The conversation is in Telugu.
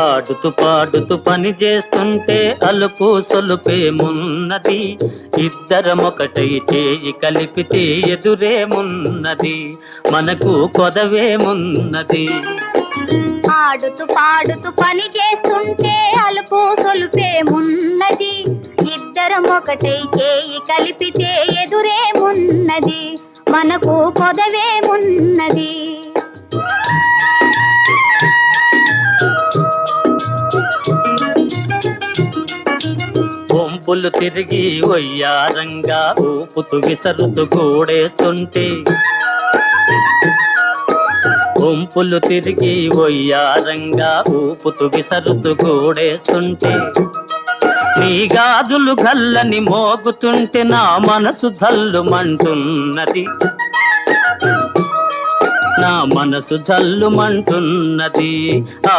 ఆడుతూ పాడుతూ పని చేస్తుంటే అలుపు సొలుపేమున్నది ఇద్దరమొకటై చేయి కలిపితే ఎదురేమున్నది మనకు కొదవేమున్నది ఆడుతూ పాడుతూ పని చేస్తుంటే అలుపు సొలుపేమున్నది ఇద్దరం ఒకటై చేయి కలిపితే ఎదురేమున్నది మనకు కొదవేమున్నది వంపులు తిరిగి ఒయ్యారంగా ఊపుతు విసరుతు కూడేస్తుంటే వంపులు తిరిగి ఒయ్యారంగా ఊపుతు విసరుతు కూడేస్తుంటే నీ గాజులు గల్లని మోగుతుంటే నా మనసు జల్లుమంటున్నది. నా మనసు జల్లుమంటున్నది. ఆ